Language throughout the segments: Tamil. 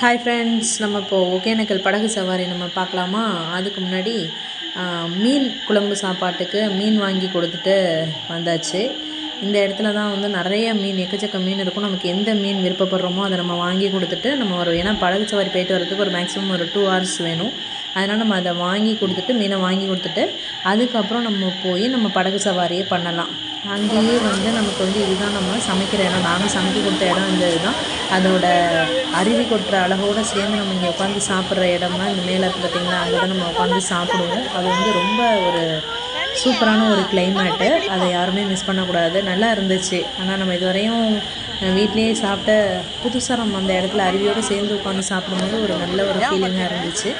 ஹாய் ஃப்ரெண்ட்ஸ் நம்ம இப்போது ஒகேனக்கல் படகு சவாரி நம்ம பார்க்கலாமா? அதுக்கு முன்னாடி மீன் குழம்பு சாப்பாட்டுக்கு மீன் வாங்கி கொடுத்துட்டு வந்தாச்சு. இந்த இடத்துல தான் வந்து நிறைய மீன் எக்கச்சக்க மீன் இருக்கும். நமக்கு எந்த மீன் விருப்பப்படுறோமோ அதை நம்ம வாங்கி கொடுத்துட்டு நம்ம வரும் ஏன்னா படகு சவாரி போயிட்டு வரதுக்கு ஒரு மேக்ஸிமம் ஒரு டூ ஹவர்ஸ் வேணும். அதனால் நம்ம அதை வாங்கி கொடுத்துட்டு மீனை வாங்கி கொடுத்துட்டு அதுக்கப்புறம் நம்ம போய் நம்ம படகு சவாரியே பண்ணலாம். அங்கேயே வந்து நமக்கு வந்து இதுதான் நம்ம சமைக்கிற இடம். நாங்கள் சமைக்க கொடுத்த இடம் இந்த இதுதான். அதோட அருவி கொட்டுற அழகோடு சேர்ந்து நம்ம இங்கே உட்காந்து சாப்பிட்ற இடம்னா இந்த மேலே பார்த்திங்கன்னா அங்கே தான் நம்ம உட்காந்து சாப்பிடுவோம். அது வந்து ரொம்ப ஒரு சூப்பரான ஒரு கிளைமேட்டு அதை யாருமே மிஸ் பண்ணக்கூடாது. நல்லா இருந்துச்சு. ஆனால் நம்ம இதுவரையும் அஹ், வீட்டிலேயே சாப்பிட்ட புதுசாக நம்ம அந்த இடத்துல அருவியோடு சேர்ந்து உட்காந்து சாப்பிடும்போது ஒரு நல்ல ஒரு ஃபீலிங்காக இருந்துச்சு.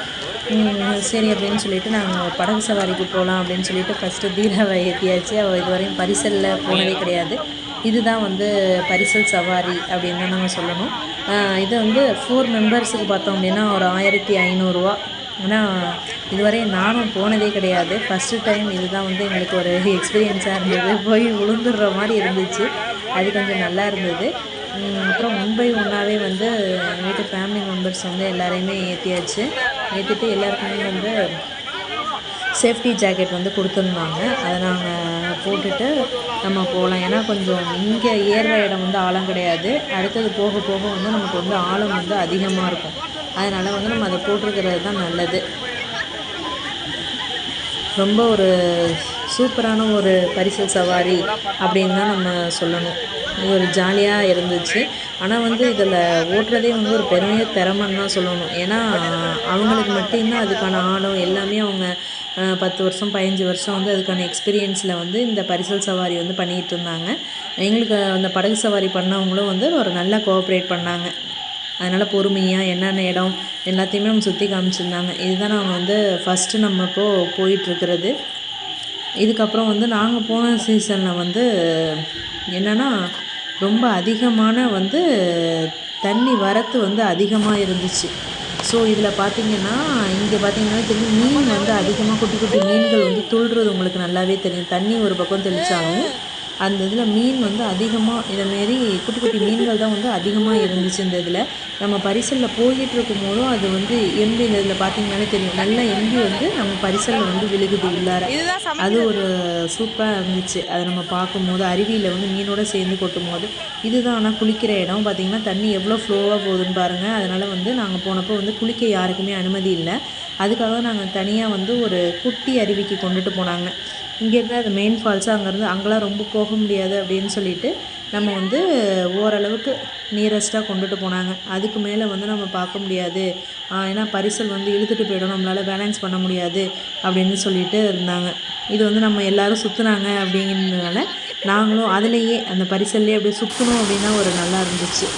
சரி அப்படின்னு சொல்லிட்டு நாங்கள் படகு சவாரிக்கு போகலாம் அப்படின்னு சொல்லிட்டு ஃபஸ்ட்டு தீராவை ஏற்றியாச்சு அவள் இதுவரையும் பரிசலில் போனதே கிடையாது. இதுதான் வந்து பரிசல் சவாரி அப்படின்னு தான் நம்ம சொல்லணும். இது வந்து ஃபோர் மெம்பர்ஸுக்கு பார்த்தோம் அப்படின்னா ஒரு ஆயிரத்தி ஐநூறுரூவா ஆனால் இதுவரை நானும் போனதே கிடையாது. ஃபஸ்ட்டு டைம் இதுதான் வந்து எங்களுக்கு ஒரு எக்ஸ்பீரியன்ஸாக இருந்தது. போய் விழுந்துடுற மாதிரி இருந்துச்சு. அது கொஞ்சம் நல்லா இருந்தது. அப்புறம் ஒன் பை ஒன்னாகவே வந்து எங்கள் வீட்டு ஃபேமிலி மெம்பர்ஸ் வந்து எல்லாரையுமே ஏற்றியாச்சு ஏற்றிட்டு எல்லாருக்குமே வந்து சேஃப்டி ஜாக்கெட் வந்து கொடுத்துருந்தாங்க. அதை நாங்கள் போட்டுட்டு நம்ம போகலாம் ஏன்னா கொஞ்சம் இங்கே ஏறுற இடம் வந்து ஆழம் கிடையாது. அடுத்தது போக போக வந்து நமக்கு வந்து ஆழம் வந்து அதிகமாக இருக்கும். அதனால் வந்து நம்ம அதை போட்டிருக்கிறது தான் நல்லது. ரொம்ப ஒரு சூப்பரான ஒரு பரிசல் சவாரி அப்படின்னு தான் நம்ம சொல்லணும். இது ஒரு ஜாலியாக இருந்துச்சு. ஆனால் வந்து இதில் ஓட்டுறதே வந்து ஒரு பெரிய திறமைன்னு தான் சொல்லணும். ஏன்னா அவங்களுக்கு மட்டும்தான் அதுக்கான ஆழம் எல்லாமே அவங்க பத்து வருஷம் பதினஞ்சு வருஷம் வந்து அதுக்கான எக்ஸ்பீரியன்ஸில் வந்து இந்த பரிசல் சவாரி வந்து பண்ணிகிட்டு இருந்தாங்க. எங்களுக்கு அந்த படகு சவாரி பண்ணவங்களும் வந்து ஒரு நல்லா கோஆப்ரேட் பண்ணாங்க. அதனால் பொறுமையாக என்னென்ன இடம் எல்லாத்தையுமே நம்ம சுற்றி காமிச்சிருந்தாங்க. இதுதான் நாங்கள் வந்து ஃபஸ்ட்டு நம்ம இப்போது போயிட்டுருக்கிறது. இதுக்கப்புறம் வந்து நாங்கள் போன சீசனில் வந்து என்னென்னா ரொம்ப அதிகமான வந்து தண்ணி வரத்து வந்து அதிகமாக இருந்துச்சு. ஸோ இதில் பார்த்தீங்கன்னா இங்கே பார்த்தீங்கன்னா தெரியும் மீன் வந்து அதிகமாக குட்டி குட்டி மீன்கள் வந்து துள்ளுறது உங்களுக்கு நல்லாவே தெரியும். தண்ணி ஒரு பக்கம் தெளித்தாலும் அந்த இதில் மீன் வந்து அதிகமாக இதேமாரி குட்டி குட்டி மீன்கள் தான் வந்து அதிகமாக இருந்துச்சு இந்த இதில். நம்ம பரிசலில் போய்கிட்டு இருக்கும்போதும் அது வந்து எம்பி இந்த இதில் பார்த்தீங்கன்னாலே தெரியும். நல்லா எம்பி வந்து நம்ம பரிசலில் வந்து விழுகுது உள்ளார. அது ஒரு சூப்பராக இருந்துச்சு. அதை நம்ம பார்க்கும்போது அருவியில் வந்து மீனோட சேர்ந்து கொட்டும் போது இதுதான் ஆனால் குளிக்கிற இடம். பார்த்தீங்கன்னா தண்ணி எவ்வளோ ஃப்ளோவாக போகுதுன்னு பாருங்கள் அதனால் வந்து நாங்கள் போனப்போ வந்து குளிக்க யாருக்குமே அனுமதி இல்லை. அதுக்காக நாங்கள் தனியாக வந்து ஒரு குட்டி அருவிக்கு கொண்டுட்டு போனாங்க. இங்கேருந்து அது மெயின் ஃபால்ஸு அங்கேருந்து அங்கெல்லாம் ரொம்ப போக முடியாது அப்படின்னு சொல்லிட்டு நம்ம வந்து ஓரளவுக்கு நியரஸ்ட்டாக கொண்டுட்டு போனாங்க. அதுக்கு மேலே வந்து நம்ம பார்க்க முடியாது. ஏன்னா பரிசல் வந்து இழுத்துட்டு போயிடும். நம்மளால் பேலன்ஸ் பண்ண முடியாது அப்படின்னு சொல்லிட்டு இருந்தாங்க. இது வந்து நம்ம எல்லோரும் சுற்றுனாங்க அப்படிங்கிறதுனால நாங்களும் அதுலேயே அந்த பரிசல்லையே அப்படியே சுற்றணும் அப்படின்னா ஒரு நல்லா இருந்துச்சு.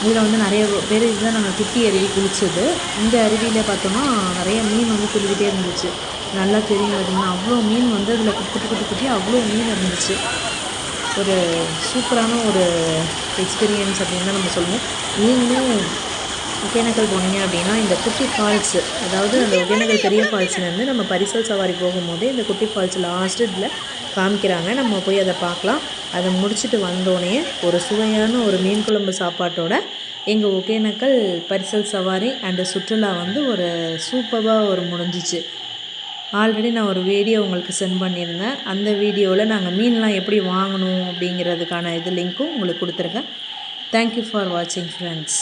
இதில் வந்து நிறைய பேர் இதுதான் நாங்கள் குட்டி அருவி குளித்தது இந்த அருவியில் பார்த்தோம்னா நிறைய மீன் வந்து துள்ளிக்கிட்டே இருந்துச்சு. நல்லா தெரியும் பார்த்திங்கன்னா அவ்வளோ மீன் வந்து அதில் குட்டி குட்டி குட்டி அவ்வளோ மீன் இருந்துச்சு. ஒரு சூப்பரான ஒரு எக்ஸ்பீரியன்ஸ் அப்படின்னு தான் நம்ம சொல்லுவோம். நீங்களும் ஒகேனக்கல் போனீங்க அப்படின்னா இந்த குட்டி ஃபால்ஸு அதாவது அந்த ஒகேனக்கல் பெரிய ஃபால்ஸ்லேருந்து நம்ம பரிசல் சவாரி போகும்போதே இந்த குட்டி ஃபால்ஸ் லாஸ்ட்டில் காமிக்கிறாங்க. நம்ம போய் அதை பார்க்கலாம். அதை முடிச்சுட்டு வந்தோடனே ஒரு சுவையான ஒரு மீன் குழம்பு சாப்பாட்டோட எங்கள் ஒகேனக்கல் பரிசல் சவாரி அண்டு சுற்றுலா வந்து ஒரு சூப்பராக ஒரு முடிஞ்சிச்சு. ஆல்ரெடி நான் ஒரு வீடியோ உங்களுக்கு சென்ட் பண்ணியிருந்தேன். அந்த வீடியோவில் நாங்கள் மீன்லாம் எப்படி வாங்கணும் அப்படிங்கிறதுக்கான இது லிங்க்கும் உங்களுக்கு கொடுத்துருக்கேன். தேங்க்யூ ஃபார் வாட்சிங் ஃப்ரெண்ட்ஸ்